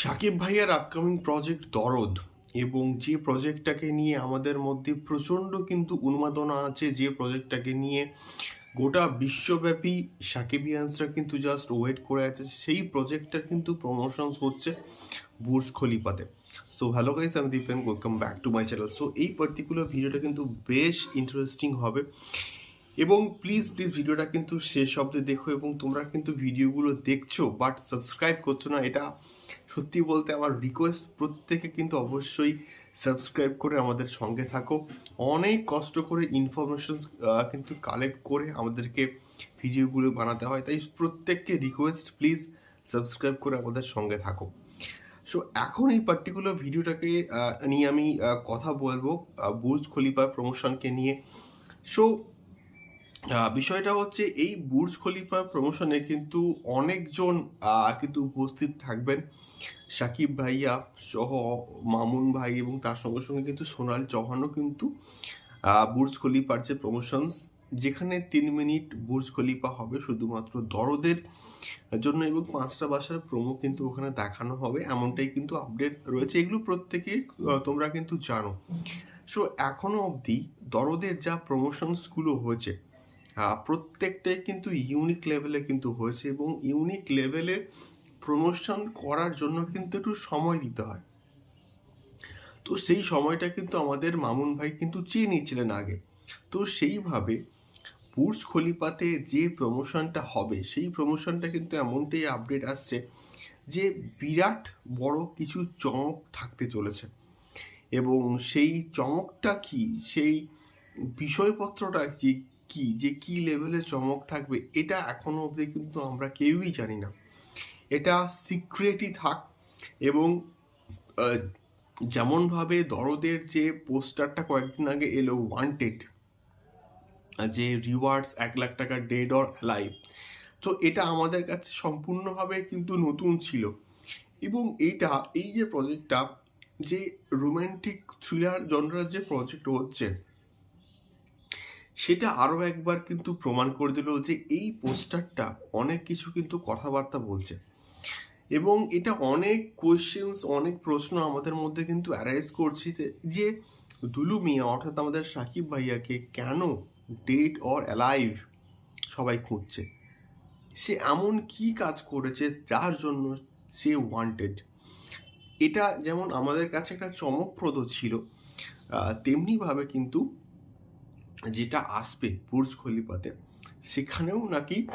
সাকিব ভাইয়ার upcoming project দরদ এবং যে প্রজেক্টটাকে নিয়ে আমাদের মধ্যে প্রচণ্ড কিন্তু উন্মাদনা আছে, যে প্রজেক্টটাকে নিয়ে গোটা বিশ্বব্যাপী সাকিবিয়ান্সরা কিন্তু জাস্ট ওয়েট করে আছে, সেই প্রজেক্টটার কিন্তু প্রমোশনস হচ্ছে বুর্জ খলিফাতে। সো হ্যালো গাইস আমি Dipen welcome back to my channel so এই পার্টিকুলার ভিডিওটা কিন্তু বেশ ইন্টারেস্টিং হবে। এবং প্লিজ প্লিজ ভিডিওটা কিন্তু শেষ অব্দি দেখো এবং তোমরা কিন্তু ভিডিওগুলো দেখছ বাট সাবস্ক্রাইব করছ না এটা সত্যি বলতে আমার রিকোয়েস্ট প্রত্যেকে কিন্তু অবশ্যই সাবস্ক্রাইব করে আমাদের সঙ্গে থাকো। অনেক কষ্ট করে ইনফরমেশন কিন্তু কালেক্ট করে আমাদেরকে ভিডিওগুলো বানাতে হয়। তাই প্রত্যেককে রিকোয়েস্ট প্লিজ সাবস্ক্রাইব করে আমাদের সঙ্গে থাকো। সো এখন এই পার্টিকুলার ভিডিওটাকে নিয়ে আমি কথা বলব আহ, বুর্জ খলিফা প্রমোশনকে নিয়ে। সো বিষয়টা হচ্ছে এই বুর্জ খলিফা প্রমোশনে কিন্তু অনেকজন কিন্তু উপস্থিত থাকবেন। সাকিব ভাইয়া সহ মামুন ভাই এবং তার সঙ্গে সঙ্গে কিন্তু সোনাল চৌহানও কিন্তু বুর্জ খলিফার যে প্রমোশনস যেখানে তিন মিনিট বুর্জ খলিফা হবে শুধুমাত্র দরদের জন্য এবং পাঁচটা বাসার প্রোমো কিন্তু ওখানে দেখানো হবে। এমনটাই কিন্তু আপডেট রয়েছে। এগুলো প্রত্যেকে তোমরা কিন্তু জানো। সো এখনও অবধি দরদের যা প্রমোশনসগুলো হয়েছে প্রত্যেকটাই কিন্তু ইউনিক লেভেলে কিন্তু হয়েছে এবং ইউনিক লেভেলে প্রমোশন করার জন্য কিন্তু একটু সময় দিতে হয়। তো সেই সময়টা কিন্তু আমাদের মামুন ভাই কিন্তু চেয়ে নিয়েছিলেন আগে। তো সেইভাবে বুর্জ খলিফাতে যে প্রমোশনটা হবে, সেই প্রমোশনটা কিন্তু এমনটাই আপডেট আসছে যে বিরাট বড় কিছু চমক থাকতে চলেছে। এবং সেই চমকটা কি? সেই বিষয়পত্রটা কি কি? যে কি লেভেলে চমক থাকবে? এটা এখনও অবধি কিন্তু আমরা কেউই জানি না। এটা সিক্রেটই থাক এবং যেমনভাবে দরদের যে পোস্টারটা কয়েকদিন আগে এলো ওয়ান্টেড যে রিওয়ার্ডস এক লাখ টাকা ডেড অর লাইভ তো এটা আমাদের কাছে সম্পূর্ণভাবে কিন্তু নতুন ছিল। এবং এইটা, এই যে প্রজেক্টটা যে রোম্যান্টিক থ্রিলার জনরার যে প্রজেক্ট হচ্ছে সেটা আরও একবার কিন্তু প্রমাণ করে দিল যে এই পোস্টারটা অনেক কিছু কিন্তু কথাবার্তা বলছে। এবং এটা অনেক কোয়েশ্চেন্স অনেক প্রশ্ন আমাদের মধ্যে কিন্তু অ্যারাইজ করছে যে- দুলু মিয়া অর্থাৎ আমাদের সাকিব ভাইয়াকে কেন ডেট অর অ্যালাইভ সবাই খুঁজছে? সে এমন কি কাজ করেছে যার জন্য সে ওয়ান্টেড এটা যেমন আমাদের কাছে একটা চমকপ্রদ ছিল তেমনিভাবে কিন্তু যেটা আসবে বুর্জ খলিফাতে, সেখানেও নাকি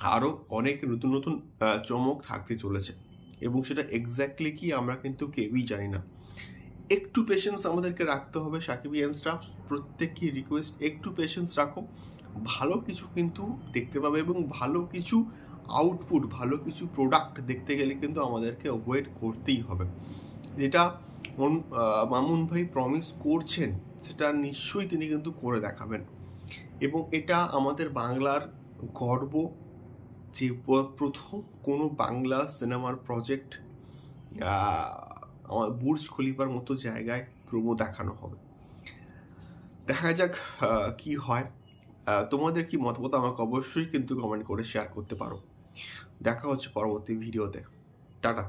আরও অনেক নতুন নতুন চমক থাকতে চলেছে। এবং সেটা এক্স্যাক্টলি কি আমরা কিন্তু কেউই জানি না। একটু পেশেন্স আমাদেরকে রাখতে হবে সাকিবিয়ান স্টাফ প্রত্যেককে রিকোয়েস্ট একটু পেশেন্স রাখো। ভালো কিছু কিন্তু দেখতে পাবে এবং ভালো কিছু আউটপুট ভালো কিছু প্রোডাক্ট দেখতে গেলে কিন্তু আমাদেরকে ওয়েট করতেই হবে। যেটা মন- মামুন ভাই প্রমিস করছেন সেটা নিশ্চয়ই তিনি কিন্তু করে দেখাবেন। এবং এটা আমাদের বাংলার গর্ব যে প্রথম কোনো বাংলা সিনেমার প্রজেক্ট আমার বুর্জ খলিফার মতো জায়গায় প্রোমো দেখানো হবে। দেখা যাক কি হয়। তোমাদের কি মতামত আমাকে অবশ্যই কিন্তু কমেন্ট করে শেয়ার করতে পারো। দেখা হচ্ছে পরবর্তী ভিডিওতে টাটা।